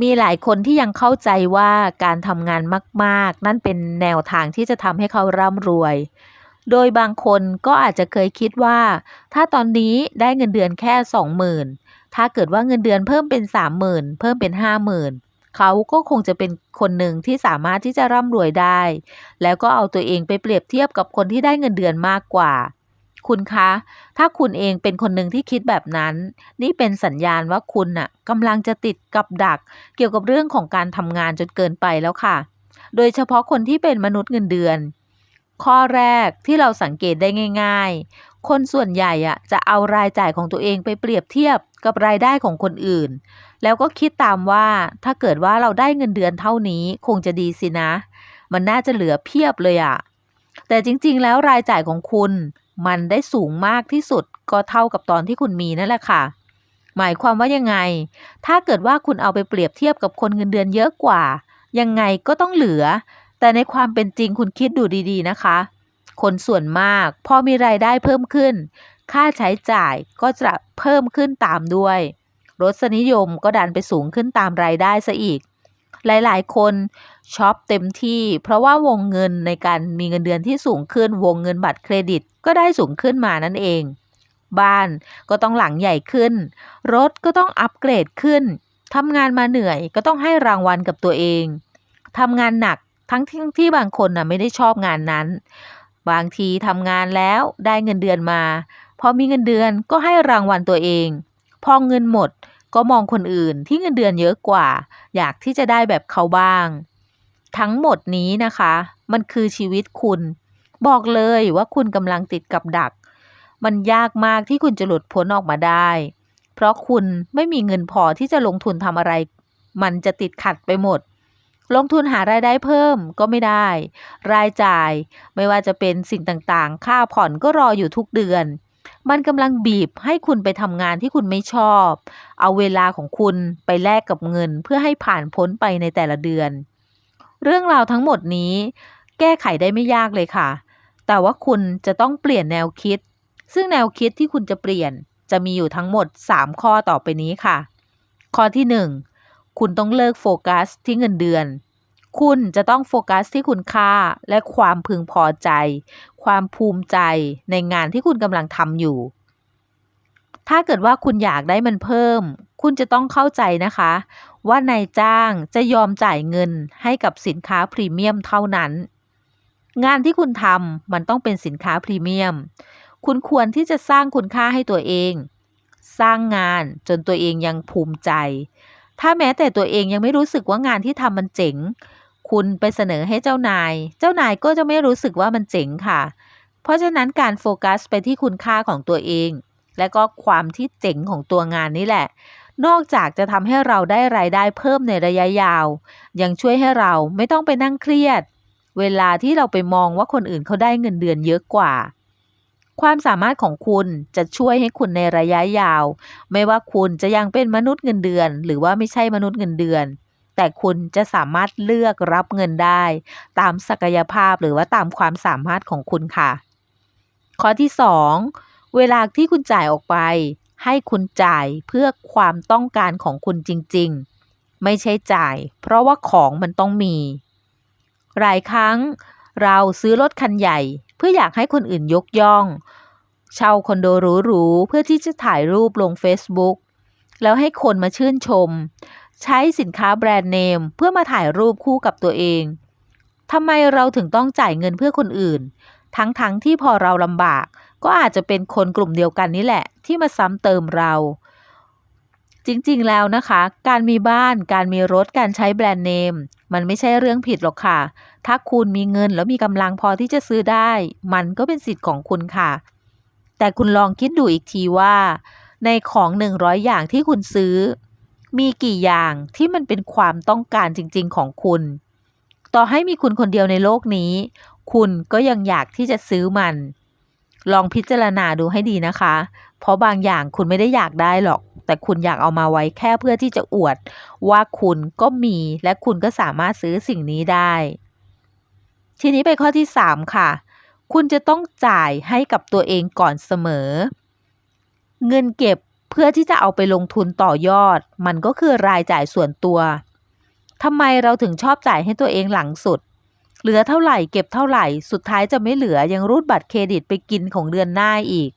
มีหลายคนที่ยังเข้าใจว่าการทำงานมาก ๆ นั่นเป็นแนวทางที่จะทำให้เขาร่ำรวย โดยบางคนก็อาจจะเคยคิดว่า ถ้าตอนนี้ได้เงินเดือนแค่20,000ถ้าเกิดว่าเงินเดือนเพิ่มเป็น30,000เพิ่มเป็น50,000เขาก็คงจะเป็นคนหนึ่งที่สามารถที่จะร่ำรวยได้ แล้วก็เอาตัวเองไปเปรียบเทียบกับคนที่ได้เงินเดือนมากกว่า คุณคะ ถ้าคุณเองเป็นคนหนึ่งที่คิดแบบนั้น นี่เป็นสัญญาณว่าคุณน่ะกำลังจะติดกับดัก เกี่ยวกับเรื่องของการทำงานจนเกินไปแล้วค่ะ โดยเฉพาะคนที่เป็นมนุษย์เงินเดือน ข้อแรกที่เราสังเกตได้ง่าย ๆ คนส่วนใหญ่อะจะเอารายจ่ายของตัวเองไปเปรียบเทียบกับรายได้ของคนอื่น แล้วก็คิดตามว่าถ้าเกิดว่าเราได้เงินเดือนเท่านี้คงจะดีสินะ มันน่าจะเหลือเพียบเลยอะ แต่จริงๆ แล้วรายจ่ายของคุณ มันได้สูงมากที่สุดก็เท่ากับตอนที่คุณมีนั่นแหละค่ะ หมายความว่ายังไง ถ้าเกิดว่าคุณเอาไปเปรียบเทียบกับคนเงินเดือนเยอะกว่า ยังไงก็ต้องเหลือ แต่ในความเป็นจริงคุณคิดดูดีๆนะคะ คนส่วนมากพอมีรายได้เพิ่มขึ้น ค่าใช้จ่ายก็จะเพิ่มขึ้นตามด้วยรสนิยมก็ดันไปสูงขึ้นตามรายได้ซะอีก หลายๆ คนช็อปเต็มที่ เพราะว่าวงเงินในการมีเงินเดือนที่สูงขึ้น วงเงินบัตรเครดิตก็ได้สูงขึ้นมานั่นเอง บ้านก็ต้องหลังใหญ่ขึ้น รถก็ต้องอัปเกรดขึ้นทำงานมาเหนื่อยก็ต้องให้รางวัลกับตัวเองทำงานหนักทั้งที่ที่บางคนน่ะไม่ได้ชอบงานนั้น บางทีทำงานแล้วได้เงินเดือนมา พอมีเงินเดือนก็ให้รางวัลตัวเอง พอเงินหมด ก็มองคนอื่นที่เงินเดือนเยอะกว่า อยากที่จะได้แบบเขาบ้าง ทั้งหมดนี้นะคะ มันคือชีวิตคุณ บอกเลยว่าคุณกำลังติดกับดัก มันยากมากที่คุณจะหลุดพ้นออกมาได้ เพราะคุณไม่มีเงินพอที่จะลงทุนทำอะไร มันจะติดขัดไปหมดลงทุนหารายได้เพิ่มก็ไม่ได้ รายจ่ายไม่ว่าจะเป็นสิ่งต่างๆ ค่าผ่อนก็รออยู่ทุกเดือน มันกำลังบีบให้คุณไปทำงานที่คุณไม่ชอบ เอาเวลาของคุณไปแลกกับเงินเพื่อให้ผ่านพ้นไปในแต่ละเดือน เรื่องราวทั้งหมดนี้ แก้ไขได้ไม่ยากเลยค่ะ แต่ว่าคุณจะต้องเปลี่ยนแนวคิด ซึ่งแนวคิดที่คุณจะเปลี่ยนจะมีอยู่ทั้งหมด 3 ข้อต่อไปนี้ค่ะ ข้อที่ 1 คุณต้องเลิกโฟกัสที่เงินเดือน คุณจะต้องโฟกัสที่คุณค่าและความพึงพอใจ ความภูมิใจในงานที่คุณกำลังทำอยู่ ถ้าเกิดว่าคุณอยากได้มันเพิ่ม คุณจะต้องเข้าใจนะคะ ว่านายจ้างจะยอมจ่ายเงินให้กับสินค้าพรีเมียมเท่านั้น งานที่คุณทำมันต้องเป็นสินค้าพรีเมียม คุณควรที่จะสร้างคุณค่าให้ตัวเอง สร้างงานจนตัวเองยังภูมิใจถ้าแม้แต่ตัวเองยังไม่รู้สึกว่างานที่ทำมันเจ๋ง คุณไปเสนอให้เจ้านาย เจ้านายก็จะไม่รู้สึกว่ามันเจ๋งค่ะ เพราะฉะนั้นการโฟกัสไปที่คุณค่าของตัวเอง และก็ความที่เจ๋งของตัวงานนี่แหละ นอกจากจะทำให้เราได้รายได้เพิ่มในระยะยาว ยังช่วยให้เราไม่ต้องไปนั่งเครียด เวลาที่เราไปมองว่าคนอื่นเขาได้เงินเดือนเยอะกว่าความสามารถของคุณจะช่วยให้คุณในระยะยาว ไม่ว่าคุณจะยังเป็นมนุษย์เงินเดือน หรือว่าไม่ใช่มนุษย์เงินเดือน แต่คุณจะสามารถเลือกรับเงินได้ ตามศักยภาพหรือว่าตามความสามารถของคุณค่ะ ข้อที่ 2 เวลาที่คุณจ่ายออกไป ให้คุณจ่ายเพื่อความต้องการของคุณจริง ๆ ไม่ใช่จ่าย เพราะว่าของมันต้องมี หลายครั้ง เราซื้อรถคันใหญ่ เพื่ออยากให้คนอื่นยกย่องเช่าคอนโดหรูๆเพื่อที่จะถ่ายรูปลง Facebook แล้วให้คนมาชื่นชม ใช้สินค้าแบรนด์เนมเพื่อมาถ่ายรูปคู่กับตัวเองทำไมเราถึงต้องจ่ายเงินเพื่อคนอื่น ทั้งๆทที่พอเราลำบาก ก็อาจจะเป็นคนกลุ่มเดียวกันนี่แหละ ที่มาซ้ำเติมเรา จริงๆแล้วนะคะ การมีบ้าน การมีรถ การใช้แบรนด์เนม มันไม่ใช่เรื่องผิดหรอกค่ะ ถ้าคุณมีเงินแล้วมีกำลังพอที่จะซื้อได้ มันก็เป็นสิทธิ์ของคุณค่ะ แต่คุณลองคิดดูอีกทีว่า ในของ 100 อย่างที่คุณซื้อ มีกี่อย่างที่มันเป็นความต้องการจริง ๆ ของคุณ ต่อให้มีคุณคนเดียวในโลกนี้ คุณก็ยังอยากที่จะซื้อมัน ลองพิจารณาดูให้ดีนะคะ เพราะบางอย่างคุณไม่ได้อยากได้หรอก แต่คุณอยากเอามาไว้แค่เพื่อที่จะอวด ว่าคุณก็มีและคุณก็สามารถซื้อสิ่งนี้ได้ ทีนี้ไปข้อที่ 3 ค่ะ คุณจะต้องจ่ายให้กับตัวเองก่อนเสมอ เงินเก็บ เพื่อที่จะเอาไปลงทุนต่อยอด มันก็คือรายจ่ายส่วนตัวทำไมเราถึงชอบจ่ายให้ตัวเองหลังสุด เหลือเท่าไหร่เก็บเท่าไหร่ สุดท้ายจะไม่เหลือยังรูดบัตรเครดิตไปกินของเดือนหน้าอีก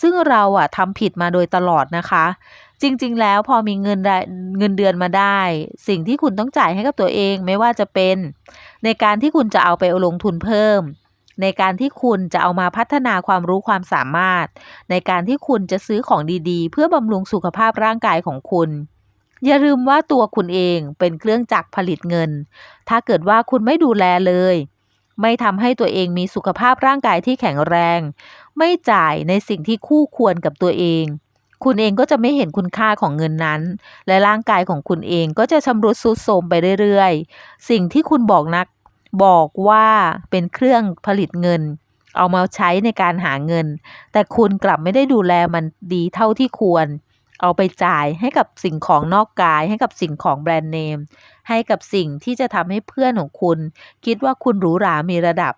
ซึ่งเราอะทำผิดมาโดยตลอดนะคะ จริงๆ แล้วพอมีเงินได้เงินเดือนมาได้ สิ่งที่คุณต้องจ่ายให้กับตัวเองไม่ว่าจะเป็น ในการที่คุณจะเอาไปลงทุนเพิ่ม ในการที่คุณจะเอามาพัฒนาความรู้ความสามารถ ในการที่คุณจะซื้อของดีๆ เพื่อบำรุงสุขภาพร่างกายของคุณ อย่าลืมว่าตัวคุณเองเป็นเครื่องจักรผลิตเงิน ถ้าเกิดว่าคุณไม่ดูแลเลย ไม่ทำให้ตัวเองมีสุขภาพร่างกายที่แข็งแรง ไม่จ่ายในสิ่งที่คู่ควรกับตัวเองคุณเองก็จะไม่เห็นคุณค่าของเงินนั้น และร่างกายของคุณเองก็จะชำรุดทรุดโทรมไปเรื่อยๆ สิ่งที่คุณบอกนัก บอกว่าเป็นเครื่องผลิตเงิน เอามาใช้ในการหาเงิน แต่คุณกลับไม่ได้ดูแลมันดีเท่าที่ควร เอาไปจ่ายให้กับสิ่งของนอกกาย ให้กับสิ่งของแบรนด์เนม ให้กับสิ่งที่จะทำให้เพื่อนของคุณ คิดว่าคุณหรูหรา มีระดับ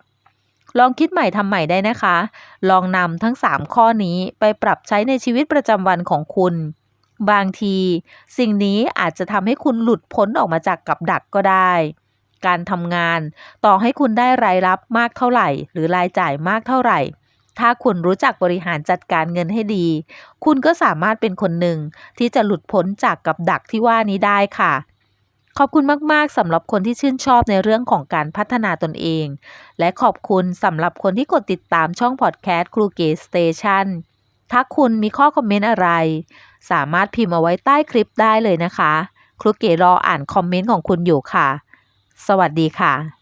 ลองคิดใหม่ทำใหม่ได้นะคะ ลองนำทั้ง 3 ข้อนี้ไปปรับใช้ในชีวิตประจำวันของคุณบางที สิ่งนี้อาจจะทำให้คุณหลุดพ้นออกมาจากกับดักก็ได้ การทำงาน ต่อให้คุณได้รายรับมากเท่าไหร่ หรือรายจ่ายมากเท่าไหร่ ถ้าคุณรู้จักบริหารจัดการเงินให้ดี คุณก็สามารถเป็นคนหนึ่งที่จะหลุดพ้นจากกับดักที่ว่านี้ได้ค่ะขอบคุณมาก ๆ สำหรับคนที่ชื่นชอบในเรื่องของการพัฒนาตนเอง และขอบคุณสำหรับคนที่กดติดตามช่องพอดแคสต์ครูเก๋สเตชันถ้าคุณมีข้อคอมเมนต์อะไร สามารถพิมพ์เอาไว้ใต้คลิปได้เลยนะคะ ครูเกรออ่านคอมเมนต์ของคุณอยู่ค่ะ สวัสดีค่ะ